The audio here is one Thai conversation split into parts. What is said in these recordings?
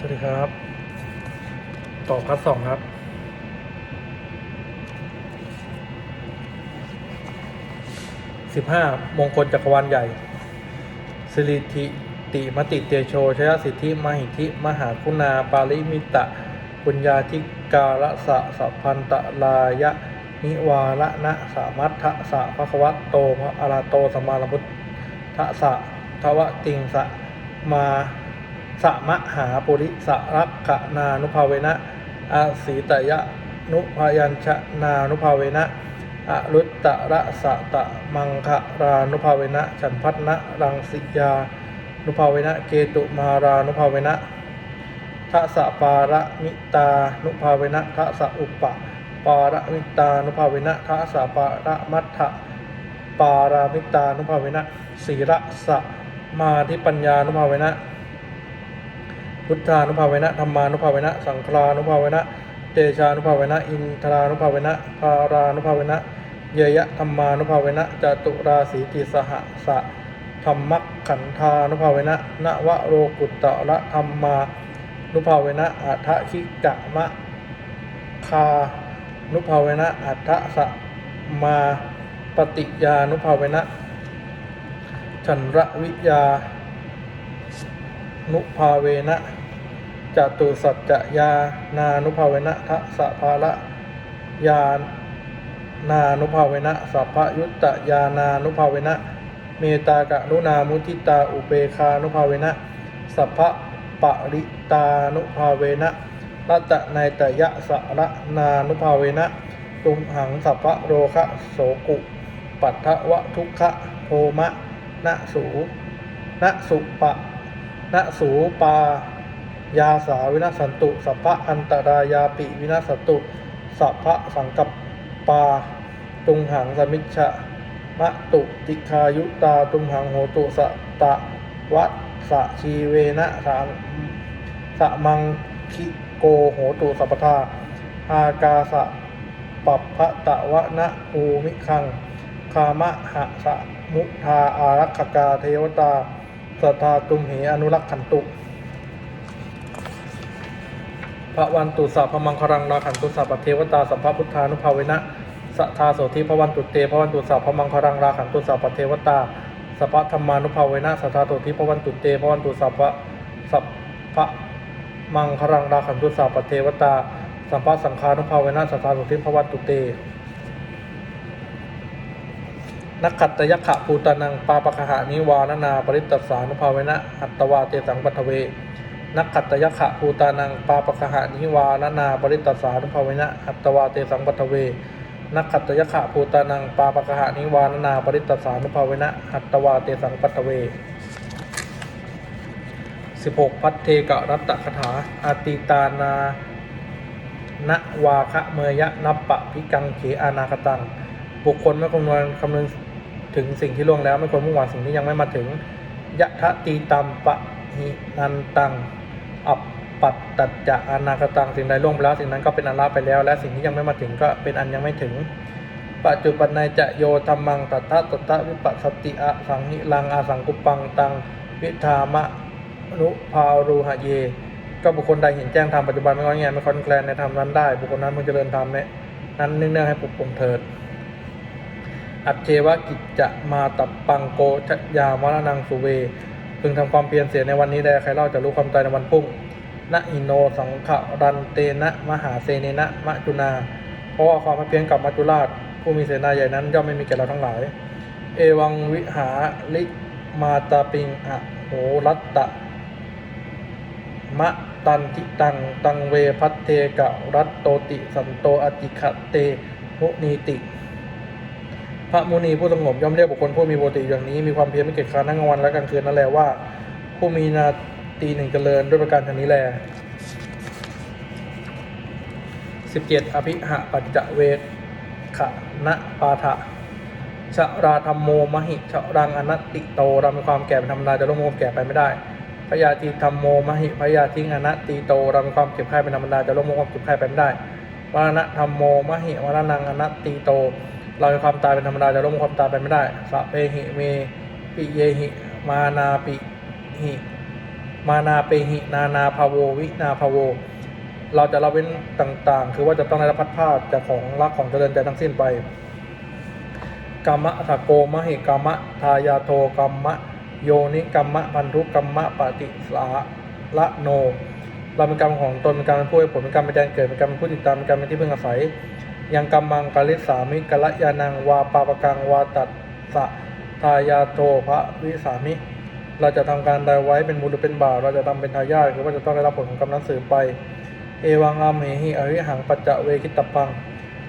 สวัสดีครับ ต่อพัทสองครับสิบห้ามงคลจักรวาลใหญ่สิริธิติมติเตโชชยสิทธิมหิทธิ มหาคุณา ปาริมิตะปุญญาธิการะสะสัพพันตลายะ นิวาระนะสามัทธะสะภคะวะโตพระอาราโตสมมาลพุทธะสะทวะติงสะมา สมะหาปุริสรักขนานุภาเวนะอาสีตยะนุพยัญชนานุภาเวนะอรุตตะระสะตะมังคะรานุภาเวนะฉันพัฒนะรังสิยานุภาเวนะเกตุมารานุภาเวนะทัสะปาระมิตานุภาเวนะทัสะอุปปะปาระมิตานุภาเวนะทัสะปาระมัทธะปารามิตานุภาเวนะศีระสะมาธิปัญญานุภาเวนะ พุทธานุภาเวนะธรรมานุภาเวนะ สังฆานุภาเวนะเตชานุภาเวนะ อินทรานุภาเวนะพารานุภาเวนะ เยยะธรรมานุภาเวนะจตุราสีติสหสะธรรมขันธานุภาเวนะนวโรกุตตะระธรรมานุภาเวนะอัฏฐคิกะมะคานุภาเวนะอัฏฐสะมาปฏิยานุภาเวนะฉันระวิยานุภาเวนะ จตุสัจจะยานานุภาเวนะทะสะภาระยานานุภาเวนะสัพพยุตตะยานานุภาเวนะ เมตากะรุณามุทิตาอุเบคานุภาเวนะสัพพะปริตานุภาเวนะรัตนายตยะสระนานุภาเวนะตุมหังสัพพะโรคะโสกุ ปัททวะทุกขะโทมะนะสูนะสุปะนะสูปา ยาสาวินาสันตุสัพพะอันตรายาปิวินาสตุสัพพะสังกัปปาตุงหังสมิชะมะตุติคายุตาตุมหังโหตุสะตะวัตสะชีเวนะสามสะมังคิโกโหตุสัพพทาอากาสะปัปพะตะวะนะภูมิคัง คามะหะสะมุทาอารักขกาเทวตาสัทาตุมเหอนุรักขันตุ ระวันตุสัพพมังครังนาขันตุสัพพเทวตาสัพพพุทธานุภาเวนะสัทธาโสธิพระวันตุเตพระวันตุสัพพมังครังราขันตุสัพพเทวตาสัพพธรรมานุภาเวนะสัทธาโสธิพระวันตุเตพระวันตุสัพพสัพพมังครังราขันตุสัพพเทวตาสัพพสังฆานุภาเวนะสัทธาโสธิพระวันตุเตนักขัตตยขะภูตานังปาปะคหานิวานนาปริตตสานุภาเวนะอัตตวาเตสังปัทเว นักขัตยขะภูตานังปาปะคหานิวานนาปริตสานุภาเวนะอัตวาเตสังปัทเว นักขัตยขะภูตานังปาปะคหานิวานนาปริตสานุภาเวนะอัตวาเตสังปัทเว 16 พัทเทกะรัตตคถาอาติตานาณวาคะเมยะนับปะพิกังเขอานาคตัง บุคคลไม่คำนวณคำนึงถึงสิ่งที่ล่วงแล้วไม่ควรมุ่งหวังสิ่งที่ยังไม่มาถึงยะทะตีตัมปะหินันตัง อัปปัตตัจจะอนาคตังสิ่งใดล่วงไปแล้วสิ่งนั้นก็เป็นอันละไปแล้ว และสิ่งที่ยังไม่มาถึงก็เป็นอันยังไม่ถึง ปัจจุบันในจะโยธรรมังตัทธะตัทธะวิปัสสติอะสังหิลังอาสังกุปังตังวิธามะนุภารูหะเย ก็บุคคลใดเห็นแจ้งธรรมปัจจุบันไม่งอแงไม่คลอนแคลนในธรรมนั้นได้ บุคคลนั้นมึงเจริญธรรมเนี่ยนั้นเนื่องให้ปลุกปลงเถิด อัจเจวกิจจะมาตับปังโกชยามรนังสุเว พึงทำความเพียรเสียในวันนี้แลใครเล่าจะรู้ความตายในวันพรุ่งนะอินโนสังขรันเตนะ มหาเสเนนะมะจุนา เพราะว่าความเพียรกับมัจจุราช ผู้มีเสนาใหญ่นั้นย่อมไม่มีแก่เราทั้งหลาย เอวังวิหาลิมาตาปิงอะโหรัตตะ มะตันทิตัง ตังเวพัตเทกะรัตโตติ สันโตอติขะเตมุนีติ พระมุนีผู้สงบย่อมเรียกบุคคลผู้มีปกติอย่างนี้มีความเพียรไม่เกียจคร้านทั้งกลางวันและกลางคืนนั่นแหละว่า ผู้มีนาตีหนึ่งเจริญด้วยประการชนนี้แลสิบเจ็ดอภิหะปัจจเวกขะนะปาทะชะราธรรมโมมหิชะรังอนัตติโตเรามีความแก่เป็นธรรมดาจะล่วงโมแก่ไปไม่ได้พยาธิธรรมโมมหิพยาธิอนัตติโตเรามีความเจ็บไข้เป็นธรรมดาจะล่วงโมความเจ็บไข้ไปไม่ได้มรณะธรรมโมมหิมรณังอนัตติโต เรามีความตายเป็นธรรมดาจะล่วงความตายไปไม่ได้สะเพหิเมปิเยหิ มานาปิหิมานาเปหินานาภาโววินาภาโว เราจะละเว้นต่าง ๆ คือว่าจะต้องได้รับพัดพาดจากของรักของเจริญใจทั้งสิ้นไปกรรมะทะโกมะหิกรรมะทายาโทกรรมะ โยนิกรรมะพันธุกรรมะปฏิสาละโนเราเป็นกรรมของตนเป็นกรรมเป็นผู้ให้ผลเป็นกรรมเป็นแดนเกิดเป็นกรรมเป็นผู้ติดตามเป็นกรรมเป็นที่พึ่งอาศัย ยังกรรมังกาลิสามิกะละยานังวาปาปกังวาตัดสะทายาโทพระวิสามิ เราจะทำการใดไว้เป็นบุญหรือเป็นบาปเราจะทำเป็นทายาทคือว่าจะต้องได้รับผลของกรรมนั้นสืบไป เอวังอัมเหหิอริหังปัจจเวคิตตปัง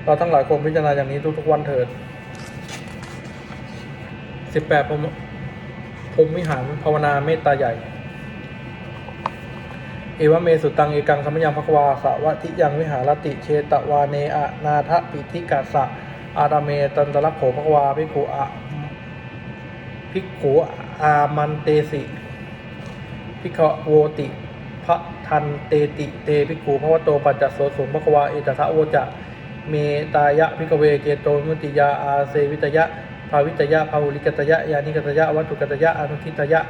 เราทั้งหลายควรพิจารณาอย่างนี้ทุกๆวันเถิดสิบแปดพรมวิหารภาวนาเมตตาใหญ่ เอวเมสุตังเอกังสมยังภควาสวัติยังวิหารติเชตวาเนอะนาทปิธิกัสสะอารเมตันตระโขภควาภิกขุอะภิกขุอามันเตสิภิกขโวติพระทันเตติเตภิกขุพระวโตปัจจโสสุภควาเอตทะโวจะเมตายะภิกขเวเจโตมุติยาอาเซวิตยะภาวิตยะภาวุลิกตยะยานิกตยะวัตถุกตยะอนุทิตยะ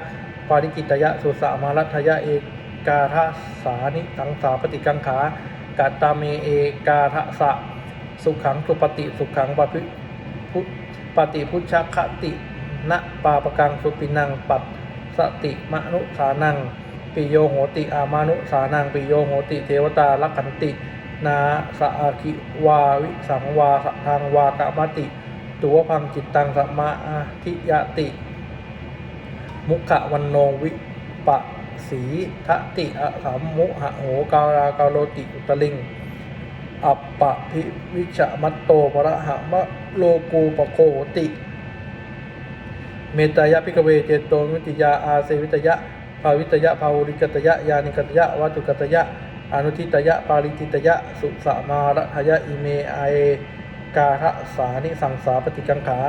ปาริกิตยะสุสามารัตยะเอ กาทะสานิสังสาปฏิกังขากาตาเมเอกาทะสะสุขังสุปฏิสุขังปฏิพุปฏิพุชคติณปาปกังสุปินังปัตสติมนุสานังปิโยโหติอามานุสานังปิโยโหติเทวตาลักขันตินาสะอาคิวาวิสังวาสทางวากามติ ตัวพังจิตตังสมาธิยติ มุขวันโนวิปะ สีทะติอะสามมุหะโหกาลากาโลติอุตลิง อัปปะพิวิชมัตโตปะระหะมะโลกูปะโคติ เมตายะพิกเวเจโตวิติยาอาเซวิตยะภาวิตยะภาวริกตยะยานิกตยะวัตุกตยะ อนุทิตยะปาริติตยะ สุสมาระทยะอิเมไอกาทะสานิสังสาปฏิกังขา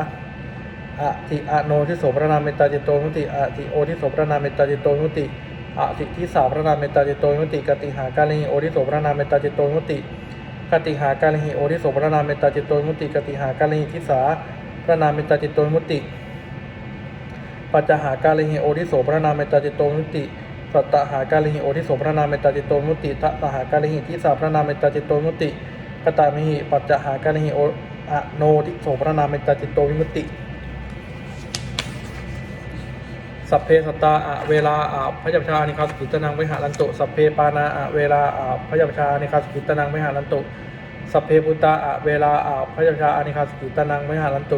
อะติอะโนทิโสพระนามเมตตาจิตโตมุติอะติโอทิโสพระนามเมตตาจิตโตมุติ อะติทธิสาพระนามเมตตาจิตโตมุติกติหากาลิหิโอทิโสพระนามเมตตาจิตโตมุติกติหากาลิหิโอทิโสพระนามเมตตาจิตโตมุติกติหากาลิหิทิสาพระนามเมตตาจิตโตมุติปัจจหากาลิหิโอทิโสพระนามเมตตาจิตโตมุติสัตตหากาลิหิโอทิโสพระนามเมตตาจิตโตมุติทัตหากาลิหิทิสาพระนามเมตตาจิตโตมุติกตามิหิปัจจหากาลิหิโออะโนทิโสพระนามเมตตาจิตโตวิมุติ สัพเพสตตาอะเวลาอะพยาชานิคาสกิตนังวิหารันโตสัพเพปานาอะเวลาอะพยาชานิคาสกิตนังวิหารันโตสัพเพปุตตาอะเวลาอะพยาชานิคาสกิตนังวิหารันโต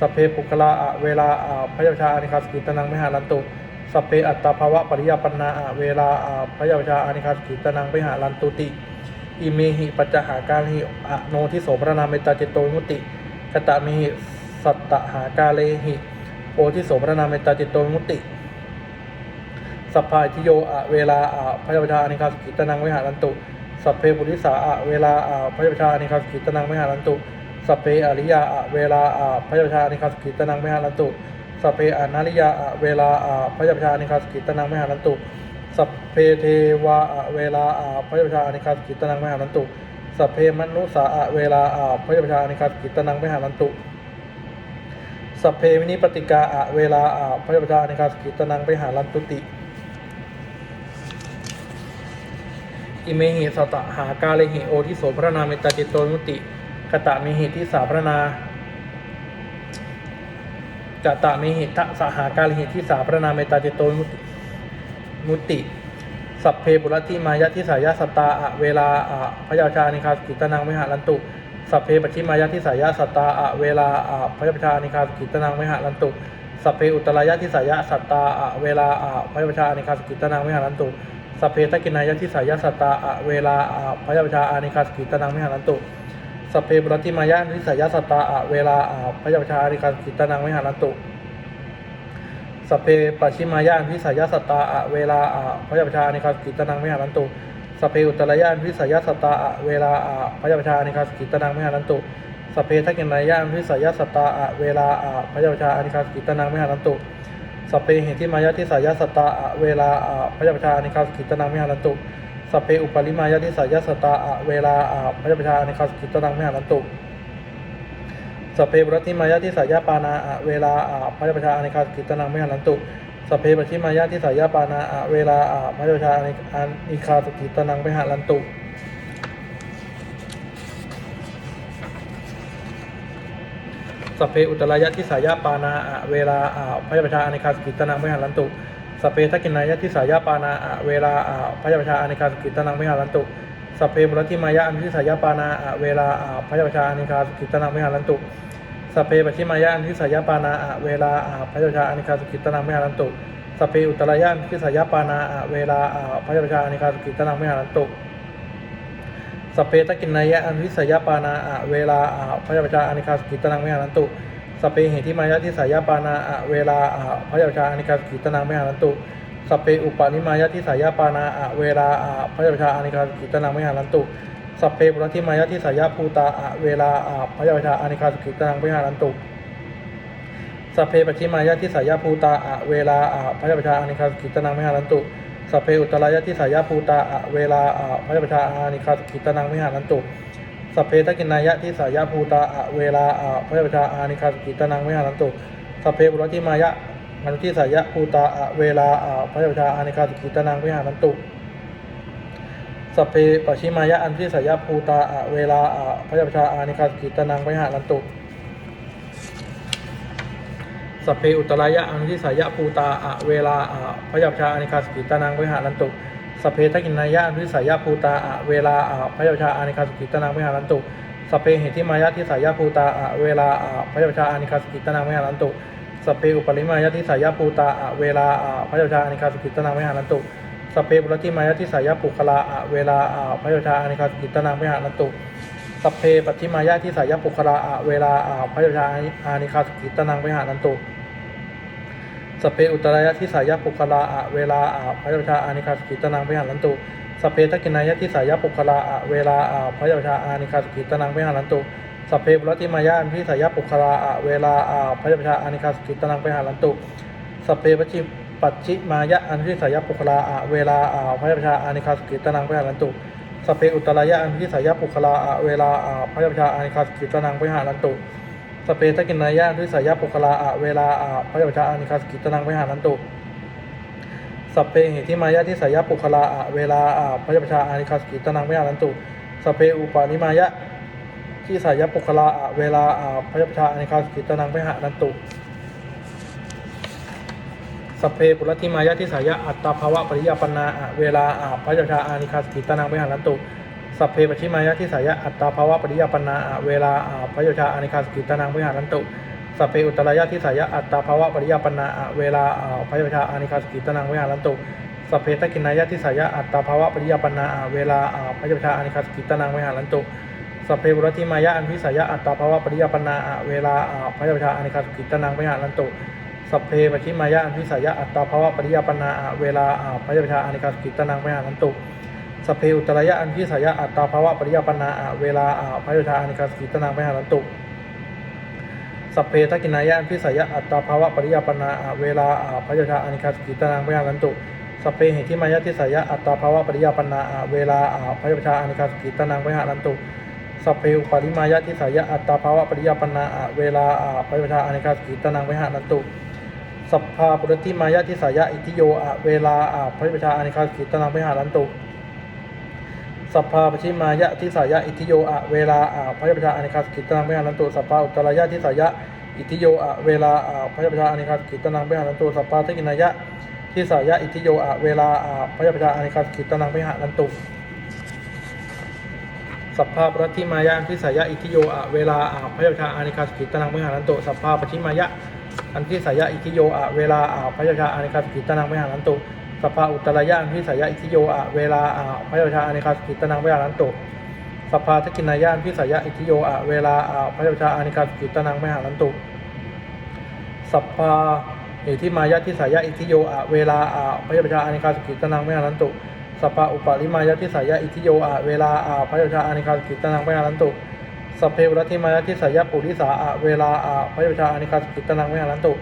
สัพเพปุคลาอะเวลาอะพยาชานิคาสกิตนังวิหารันโตสัพเพอัตตาภาวะปริยปันนาอะเวลาอะพยาชานิคาสกิตนังวิหารันตุติอิเมหิปัจจหาการหิอะโนทิโสพระนามเมตตาจิตโตมุติกตะมิหิสัตตหากาเลหิ โอทิโสพระนามเมตตาจิตโตมุติสัพพายทิโยอะเวลาอะพระยาชาอนิคาสกิตนังวิหารันตุสัพเพปุริสาอะเวลาอะพระยาชาอนิคาสกิตนังวิหารันตุสัพเพอริยาอะเวลาอะพระยาชาอนิคาสกิตนังวิหารันตุสัพเพอนาริยาอะเวลาอะพระยาชาอนิคาสกิตนังวิหารันตุสัพเพเทวาอะเวลาอะพระยาชาอนิคาสกิตนังวิหารันตุสัพเพมนุสาอะเวลาอะพระยาชาอนิคาสกิตนังวิหารันตุ สัพเพวินิปติกาอะเวลาอะพระยาชาอนิคาสกิตนังวิหารันตุติ อิเมหิสตหากาเลหิโอทิโสพระนาเมตตาจิตโตมุติกตะเมหิทิสาพระนากตะเมหิทะสหากาเลหิทิสาพระนาเมตตาจิตโตมุติมุติสัพเพบุรติมายะทิสายะสตตาอะเวลาอะพยาชานิคาสกิตนังวิหารันตุ สัพเพปชิมายะทิสายะสัตตาอะเวลาอะพยาชานิคาสกิตนังวิหารันตุสัพเพอุตรายะทิสายะสัตตาอะเวลาอะพยาชานิคาสกิตนังวิหารันตุสัพเพตกินายะทิสายะสัตตาอะเวลาอะพยาชาอานิคาสกิตนังวิหารันตุสัพเพบรติมายะทิสายะสัตตาอะเวลาอะพยาชาอานิคาสกิตนังวิหารันตุสัพเพปชิมายานวิสายสัตตาอะเวลาอะพยาปชานิคาสกิตนังไม่หารันตุ สเพอุตรายานวิสยสตตาอะเวลาอะพยาปชานิคาสกิตนังไม่หารันตุสเพทักินายานวิสยสตตาอะเวลาอะพยาปชานิคาสกิตนังไม่หารันตุสเพเหติมายะทิสายสตตาอะเวลาอะพยาปชานิคาสกิตนังไม่หารันตุสเพอุปริมายะทิสายสตตาอะเวลาอะพยาปชานิคาสกิตนังไม่หารันตุสเพบรติมายะทิสายปานาอะเวลาอะพระยาปชาอนิคาสกิตนังไม่หันตุ สเพปชิมายะทิสายาปานาอะเวลาอะพระเจ้าชาอานิอานิคาสุกิตนังไปหาลันตุสเพอุตรายะทิสายาปานาอะเวลาอะพระเจ้าชาอานิคาสกิตนังไปหาลันตุสเพทักกินายะทิสายาปานาอะเวลาอะพระเจ้าชาอานิคาสกิตนังไปหาลันตุสเพมุรติมายะอันทิสายาปานาอะเวลาอะพระเจ้าชาอานิคาสกิตนังไปหาลันตุ สเพปชิมายานทิสายปานาอะเวลาอะพระเจ้าชาอนิคาสุกิตนังไม่หารันตุสเพอุตรายานทิสายปานาอะเวลาอะพระเจ้าชาอนิคาสุกิตนังไม่หารันตุสเพตกินนายะอันทิสายปานาอะเวลาอะพระเจ้าชาอนิคาสุกิตนังไม่หารันตุสเพเหติมายะทิสายปานาอะเวลาอะพระเจ้าชาอนิคาสุกิตนังไม่หารันตุสเพอุปนิมายะทิสายปานาอะเวลาอะพระเจ้าชาอนิคาสุกิตนังไม่หารันตุ สัพเพปุรติมายะทิสายภูตาอะเวลาอะพระเจ้าชาอานิคาสกิตนังไม่หารันตุสัพเพปชิมายะทิสายภูตาอะเวลาอะพระเจ้าประชาอานิคาสกิตนังไม่หารันตุสัพเพอุตรายะทิสายภูตาอะเวลาอะพระเจ้าประชาอานิคาสกิตนังไม่หารันตุสัพเพทกินนายะทิสายภูตาอะเวลาอะพระเจ้าประชาอานิคาสกิตนังไม่หารันตุสัพเพบุรติมายะมันุทิสายภูตาอะเวลาอะพระเจ้าประชาอานิคาสกิตนังไม่หารันตุ สัพเพปชิมายะอันทิสายภูตาอะเวลาอะพระเจ้าปชาอานิคาสกิตนังไม่หารันตุสัพเพอุตรายะอังทิสายะภูตาอะเวลาอะพยาชาอานิคาสกิตานังวิหารันตุสัพเพทักินายะอังทิสายะภูตาอะเวลาอะพยาชาอานิคาสกิตานังวิหารันตุสัพเพเหติมายะทิสายะภูตาอะเวลาอะพยาชาอานิคาสกิตานังวิหารันตุสัพเพอุปริมายะทิสายะภูตาอะเวลาอะพยาชาอานิคาสกิตานังวิหารันตุ สเพบุรติมายะทิสายะปุคลาอะเวลาอะพยาชาอานิคาสกิตานังวิหารันตุสเพปัติมายะทิสายะปุคลาอะเวลาอะพยาชาอานิคาสกิตานังวิหารันตุสเพอุตรายะทิสายะปุคลาอะเวลาอะพระเจ้าชาอานิคาสกิตนังไปหารันตุสเพทักกินายะทิสายะปุคลาอะเวลาอะพระเจ้าชาอานิคาสกิตนังไปหารันตุสเพบุรติมายะอันทิสายะปุคลาอะเวลาอะพระเจ้าชาอานิคาสกิตนังไปหารันตุสเพปชิ ปัจฉิมายะอันทิสายปุคลาอะเวลาอะพระเจ้าชาอานิคาสกิตนังไปหารันตุสเพอุตรายะอันทิสายปุคลาอะเวลาอะพระเจ้าชาอานิคาสกิตนังไปหารันตุสเปตกินายะด้วยสายปุคลาอะเวลาอะพระเจ้าชาอานิคาสกิตนังไวหานันตุสเพเหติมายะที่สายปุคลาอะเวลาอะพระเจ้าชาอานิคาสกิตนังไวหานันตุสเพอุปาณิมายะที่สายปุคลาอะเวลาอะพระเจ้าชาอานิคาสกิตนังไวหานันตุ สเพปุรติมายะที่สายะอัตตาภาวะปริยปนาอะเวลาอะพระเจ้าชาอานิคาสกิตนังไวหานันตุสเพปชิมายะที่สายะอัตตาภาวะปริยปนาอะเวลาอะพระโยชาอานิคาสกิตานังวิหารันตุสเพอุตรายะที่สายะอัตตาภาวะปริยปนาอะเวลาอะพระโยชาอานิคาสกิตานังวิหารันตุสเพตกินนายะที่สายะอัตตาภาวะปริยปนาอะเวลาอะพระโยชาอานิคาสกิตานังวิหารันตุสเพบุรติมายะอันพิสายะอัตตาภาวะปริยปนาอะเวลาอะพระโยชาอานิคาสกิตานังวิหารันตุ สัพเพปชิมายะอันพิสายะอัตตาภาวะปริยาปนาอะเวลาอะพระโยชาอานิคาสกิตานังวิหารันตุสพเพอุตรายะอันพิสายะอัตตาภาวะปริยาปนาอะเวลาอะพระโยชาอานิคาสกิตนังไปหารันตุสัพเพทักกินายะอันพิสายะอัตตาภาวะปริยาปนาอะเวลาอะพระโยชาอานิคาสกิตนังไปหารันตุสัพเพเหติมายะทิสายะอัตตาภาวะปริยาปนาอะเวลาอะพระโยชาอานิคาสกิตนังไปหารันตุสัพเพอุปาริมายะทิสายะอัตตาภาวะปริยาปนาอะเวลาอะพระโยชาอานิคาสกิตนังไปหารันตุ สัพพาปุรติมายะทิสายะอิทิโยอะเวลาอะพระโยชาอานิคาสกิตนังไปหารันตุสัพพาปชิมายะทิสายะอิทิโยอะเวลาอะพระยาปชาอานิคาสกิตนังเวหานันตุสัพพาอุตรายะทิสายะอิทิโยอะเวลาอะพระยาปชาอานิคาสกิตนังเวหานันตุสัพพาทกินายะทิสายะอิทิโยอะเวลาอะพระยาปชาอานิคาสกิตนังเวหานันตุสัพพาปรัตติมายะทิสายะอิทิโยอะเวลาอะพระยาปชาอานิคาสกิตนังเวหานันตุสัพพาปชิมายะ อันทิสายะอิทิโยอะเวลาอะพยาชาอานิคาสกิตนังเวหานันตุสภาอุตรายะอันพิสายะอิทิโยอะเวลาอะพยาชาอานิคาสกิตนังเวลานันตุสภาทกินายะอันพิสายะอิทิโยอะเวลาอะพยาชาอานิคาสกิตนังเวลานันตุสัพพาเหติมายะทิสายะอิทิโยอะเวลาอะพยาชาอานิคาสกิตนังเวลานันตุสัพพาอุปาริมายะทิสายะอิทิโยอะเวลาอะพยาชาอานิคาสกิตนังเวลานันตุ สัพเพวรติมายะทิสายปุริสาอะเวลาอะพระยาชาอานิคาสกิตนังเวลานันตุ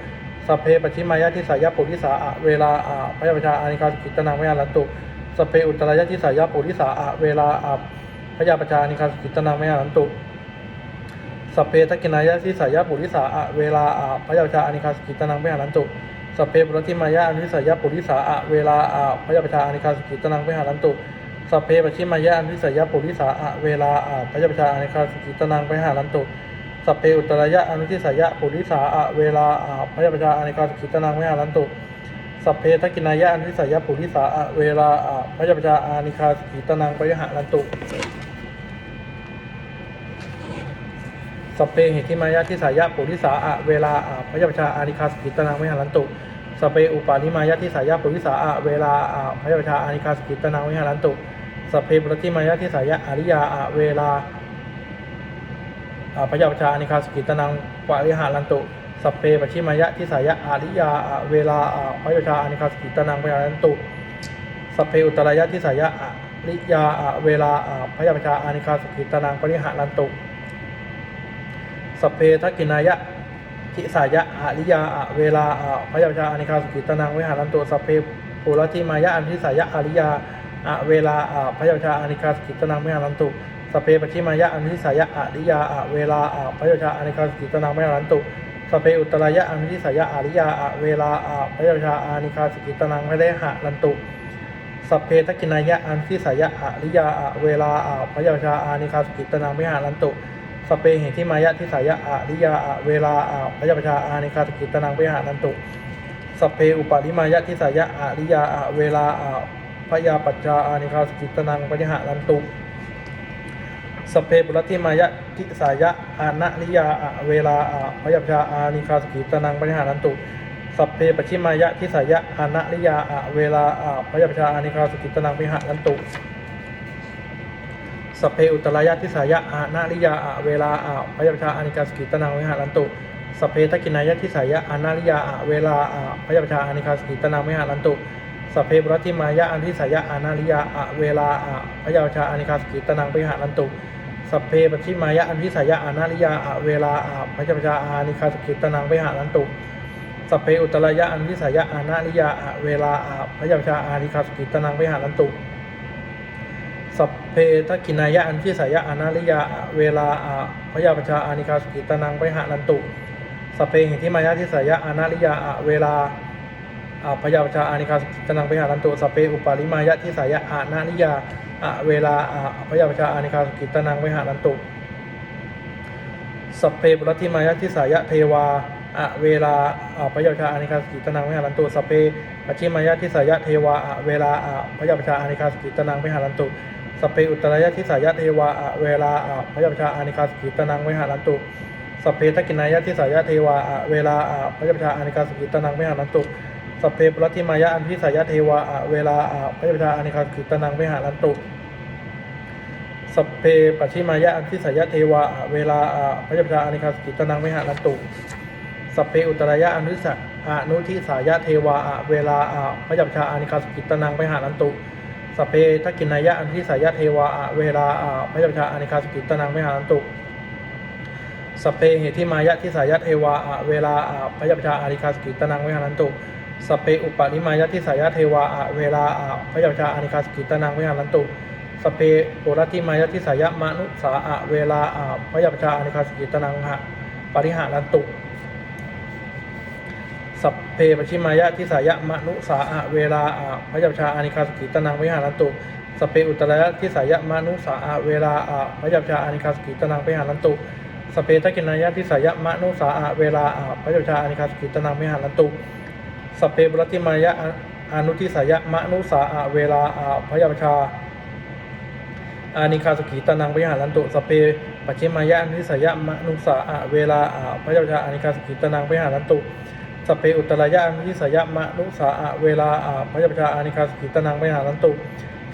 สัพเพปชิมายะทิสายปุริสาอะเวลาอะพระยาปชาอานิคาสกิตนังเวหารันตุสัพเพอุตรายะทิสายปุริสาอะเวลาอะพระยาปชาอานิคาสกิตนังเวหารันตุสัพเพทักกินายะทิสายปุริสาอะเวลาอะพระยาปชาอานิคาสกิตนังเวหารันตุสัพเพปุรติมายะอนุทิสายปุริสาอะเวลาอะพยาปชาอานิคาสกิตนังวิหารันตุ สัพเพปชิมายะอนุทิสยะปุริสาอะเวลาอะพยาปชาอานิคาสกิตนังวิหารันตุสัพเพอุตรายะอนุทิสยะปุริสาอะเวลาอะพยาปชาอานิคาสกิตนังวิหารันตุสัพเพทักกินายะอนุทิสยะปุริสาอะเวลาอะพยาปชาอานิคาสกิตนังวิหารันตุสพเพหิทิมายะทิสายะปุริสาอะเวลาอะพยาปชาอานิคาสกิตนังวิหารันตุสเพอุปาลิมายะทิสายะปุริสาอะเวลาอะพยาปชาอานิคาสกิตนังวิหารันตุ สพเพปรติมายะทิสายะอาริยาอะเวลาอะพยาปชาอนิคาสกิตนังปริหารันตุสพเพปชิมายะทิสายะอาริยาอะเวลาอะพยาปชาอนิคาสกิตนังวิหารันตุสพเพอุตรายะทิสายะอาริยาอะเวลาอะพยาปชาอานิคาสกิตนังปริหารันตุสพเพทักกินายะทิสายะอาริยาอะเวลาอะพยาชาอานิคาสกิตนังวิหารันตุสพเพปุรติมายะอันทิสายะอาริยาอะ เวลาอะพยาชาอานิคาสกิตนังวิหารันตุสเพปชิมายะอันทิสายะอริยาอะเวลาอะพยาชาอานิคาสกิตนังวิหารันตุสเพอุตรายะอันทิสายะอริยาอะเวลาอะพยาชาอานิคาสกิตนังไม่ได้หะรันตุสเพทักกินายะอันทิสายะอริยาอะเวลาอะพยาชาอานิคาสกิตนังวิหารันตุสเปเหทิมายะทิสายะอริยาอะเวลาอะพยาชาอานิคาสกิตนังเวหานันตุสเพอุปาลิมายะทิสายะอริยาอะเวลาอะพ พยาปัจจาอานิคาสกิตนังปฏิหานันตุสเพปุรติมายะทิสายะอานะริยาอะเวลาอะพยาปชาอานิคาสกิตนังปฏิหานันตุสพเพปชิมายะทิสายะอานะริยาอะเวลาอะพยาปชาอานิคาสกิตนังปฏิหานันตุสเพอุตรายะทิสายะอานาริยาอะเวลาอะพยาปชาอานิกาสกิตนังวิหารันตุสเพทกินายะทิสายะอานาริยาอะเวลาอะพยาปชาอานิกาสกิตนังวิหารันตุ สพเพบุรติมายะอันทิสายะอานาริยาอะเวลาอะพยาปชาอานิกาสกิตนังวิหารันตุสพเพปชิมายะอันทิสายะอานาริยาอะเวลาอะพยาปชาอานิกาสกิตนังวิหารันตุสพเพอุตรายะอันทิสายะอานาริยาอะเวลาอะพยาปชาอานิกาสกิตนังวิหารันตุสัพเพทักกินายะอันที่สายะอนาริยาอะเวลาอะพยาปชาอานิคาสกิตนังไปหานันตุสัพเพหิทิมายะที่สายะอนาริยาอะเวลา อพยาปชาอานิคาสกิตนังไปหานันตุสเพอุปาลิมายะที่สายะอานาริยาอเวลาอพยาปชาอานิคาสกิตนังไปหานันตุสเพปุรติมายะทิสายะเทวาอเวลาอพยาชาอานิคาสกิตนังวิหารันตุสเพปชิมายะทิสายะเทวาอเวลาอพยาปชาอานิคาสกิตนังวิหารันตุสเพอุตรายะทิสายะเทวาอเวลาอพยาปชาอานิคาสกิตนังวิหารันตุสเพทักกินายะทิสายะเทวาอเวลาอพยาปชาอานิคาสกิตนังวิหารันตุ สัพเพปุรติมายะอันทิสายะเทวาอะเวลาอะพยาปชาอานิคาสกิตนังวิหารันตุสัพเพปัชิมายะอันทิสายะเทวาอะเวลาอะพยาปชาอานิคาสกิตนังวิหารันตุสัพเพอุตรายะอนุสะอนุทิสายะเทวาอะเวลาอะพยัญชาอานิคาสกิตนังไปหานันตุสัพเพทักกินายะอันุทิสายะเทวาอะเวลาอะพยัญชาอานิคาสกิตนังไปหานันตุสัพเพเหติมายะทิสายะเทวาอะเวลาอะพยัญชาอานิคาสกิตนังไปหานันตุ สเพอุปาลิมายะทิสายะเทวาอะเวลาอะพยัญชาอานิคาสกิตนังไปหานันตุสเพปุรติมายะทิสายะมนุสาอะเวลาอะพยัญชาอานิคาสกิตนังหะปริหานันตุสัพเพปชิมายะทิสายะมนุสาอะเวลาอะพยาชาอานิคาสกิตนังวิหารันตุสเพอุตรายะทิสายะมนุสาอะเวลาอะพยาชาอานิคาสกิตนังวิหารันตุสเพทักกินายะทิสายะมนุสาอะเวลาอะพยาชาอานิคาสกิตนังวิหารันตุ สเพบรติมายะอนุทิสายะมนุสาอะเวลาอะพยาปชาอานิคาสกิตนังวิหารันตุสเพปัจฉิมายะอนุทิสายะมนุสาอะเวลาอะพยาชาอานิคาสกิตนังวิหารันตุสเพอุตรายะอนุทิสายะมะนุสาอะเวลาอะพยาปชาอานิคาสกิตนังไปหารันตุ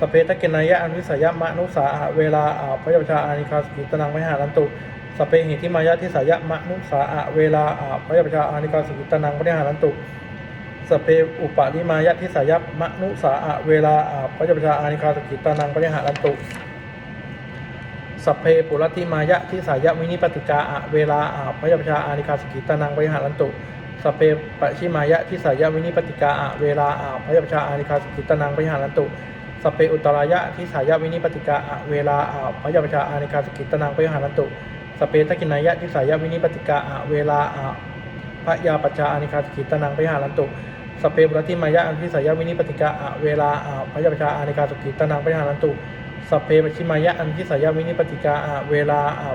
สเพตะเกนายะอนุทิสายะมะนุสาอะเวลาอะพยาปชาอานิคาสกิตนังไปหารันตุสเพหิทิมายะทิสายะมะนุสาอะเวลาอะพยาปชาอานิคาสกิตนังไปหารันตุ สเพอุปาลิมายะทิสายะมนุสาอะเวลาอะพยาปชาอานิคาสกิตานังไปหารันตุสเพปุรติมายะทิสายะวินิปติกาอะเวลาอะพยาปชาอานิคาสกิตานังไปหารันตุสเพปชิมายะทิสายะวินิปติกาอะเวลาอะพยาปชาอานิคาสกิตานังไปหารันตุสเพอุตรายะทิสายะวินิปติกาอะเวลาอะพยาปชาอานิคาสกิตานังไปหารันตุสเพทกินายะทิสายะวินิปติกาอะเวลาอะ พระยาปชาอานิคาสกิตนังไปหารันตุสเปบุรติมายะอันพิสายวินิปติกาอะเวลาอะพยาปชาอานิกาสกิตนังปริหารันตุสเปปชิมายะอันพิสายวินิปติกาอะเวลาอะ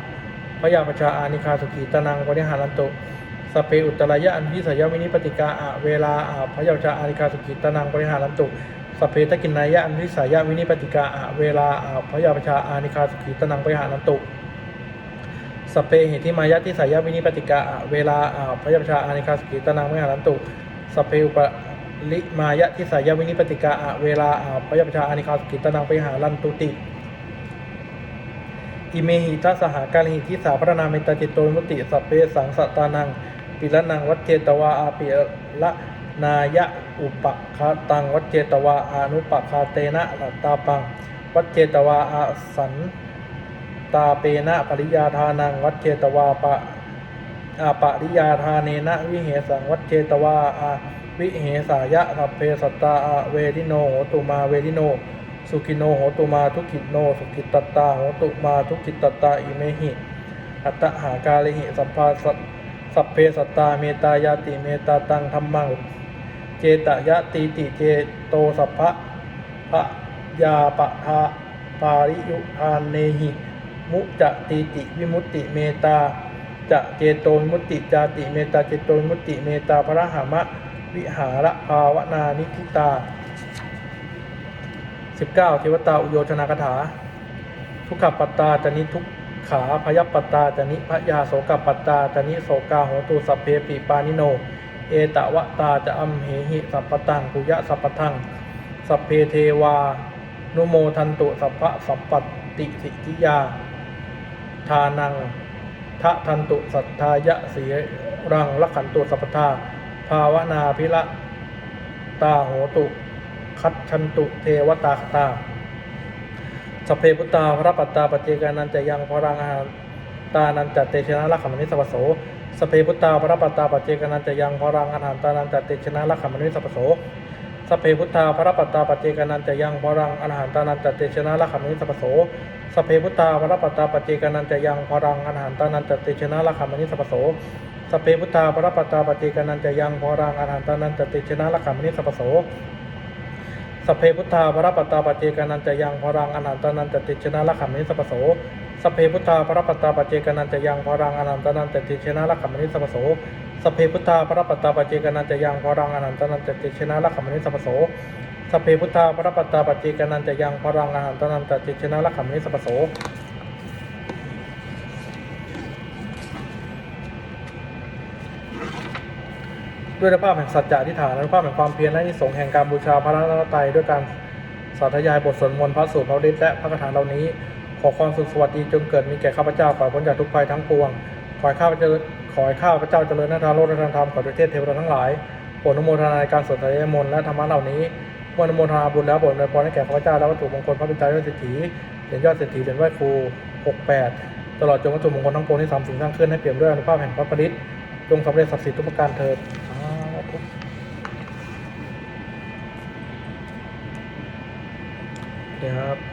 พยาปชาอานิกาสกิตนังปริหารันตุสเปอุตรายะอันพิสายวินิปติกาอะเวลาอะพยาปชาอานิกาสกิตนังปริหารันตุสเพตกินนายะอันพิสายวินิปติกาอะเวลาอะพยาปชาอานิกาสกิตนังปริหารันตุ สเปเหติมายะที่สายวินิปติกะเวลาอ่าพยาชาอานิคาสกิตนังมหารันตุสเปอุปลิมายะที่สายวินิปติกะเวลาอ่าพยาชาอานิคาสกิตนังไปหารันตุติอิเมหิทัสหากาลิหิทิสาพระนาเมตตาจิตโตมุติสเปสังสตานังปิละนังวัจเจตวาอาปิละนายะอุปคาตังวัจเจตวาอานุปคาเตนะสัตตาปัง วัจเจตวาอาสัน ตาเปนะปริยาทานังวัดเจตวาปะอาปริยาทาเนนะวิเหสังวัดเจตวาอาวิเหสายะสัพเพสัตตาอาเวริโนโหตุมาเวริโน สุขิโนโหตุมาทุกิโน สุขิตตตาโหตุมาทุกิตตตาอิเมหิ อัตตหากาลิหิสัพพาสัสัพเพสัตตาเมตายาติเมตาตังธรรมังเจตยะตีติเจโตสัพพะพะยาปะทาปาริยุทานเนหิ มุจะตีติวิมุตติเมตาจะเจโตวิมุตติจาติเมตาเจโตวิมุตติเมตาพระหามะวิหารภาวนานิทิตา 19เทวตาอุโยชนากถา ทุกขปัตตาจนิทุกขาพยปัตตาจนิพยาโสกปัตตาจนิโสกาโหตุสัพเพปิปานิโน เอตวะตาจะอัมเหหิสัพพตังปุยะสัพพทังสัพเพเทวา นุโมทันตุสัพพะสัพปติสิทิยา ทานังทะทันตุสัทธายะสีรังลักขันตุสัพพทาภาวนาพิละตาโหตุ คัดชันตุเทวตาคตาสเพพุตตาพระปัตตาปเจกานันจะยังพรังอาหารตานันจะเตชนะลักขมนิสปโสสเพพุตตาพระปัตตาปเจกานันจะยังพรังอาหารตานันจะเตชนะลักขมนิสปโสสเพพุตตาพระปัตตาปเจกานันจะยังพรังอาหารตานันจะเตชนะลักขมนิสปโส สเพพุตตาพรปัตตาปเจกานันจะยังพรังอาหารตานันจะเตชนะลักขมนิสปโสสเพพุตตาพรปัตตาปเจกานันจะยังพรังอาหารตานันจะเตชนะลักขมนิสปโสสเพพุทธาพรปัตตาปเจกานันจะยังพรังอนันตานันจะติชนะละขัมมิสัพโสสเพพุทธาพระปัตตาปเจกานันจะยังพรังอนันตานันจะติชนะละขัมมิสัพโสสเพพุทธาพระปัตตาปเจกานันจะยังพรังอนันตานันจะติชนะละขัมมิสัพโส สพเพพุทธาพระปัตตาปเจกานันจะยังพรังอนันตนันจะติชนะละขมิสัพโสด้วยภาพแห่งสัจจะอธิษฐานและภาพแห่งความเพียรและนิสงส์แห่งการบูชาพระรัตนตรัยด้วยการสาธยายบทสวดมนต์พระสูตรพระฤทธิ์และพระคาถาเหล่านี้ ขอความสุขสวัสดีจงเกิดมีแก่ข้าพเจ้าขอพ้นจากทุกภัยทั้งปวง ขอให้ข้าพเจ้าขอให้ข้าพเจ้าเจริญในทาโลกและทาธรรมขอด้วยเทพเทวดาทั้งหลายโปรดอนุโมทนาในการสวดสายมนต์และธรรมะเหล่านี้ มื่ออนุโมทนาบุญแล้วบุญในพรให้แก่ข้าพเจ้าและวัตถุมงคลพระปิจายอดเศรษฐีเหรียญยอดเศรษฐีเหรียญไหว้ครู68 ตลอดจนวัตถุมงคลทั้งปวงที่สามสิ่งสร้างขึ้นให้เปี่ยมด้วยอนุภาพแห่งพระปริตจงสำเร็จศักดิ์สิทธิ์ทุกประการเถิดเดี๋ยวครับ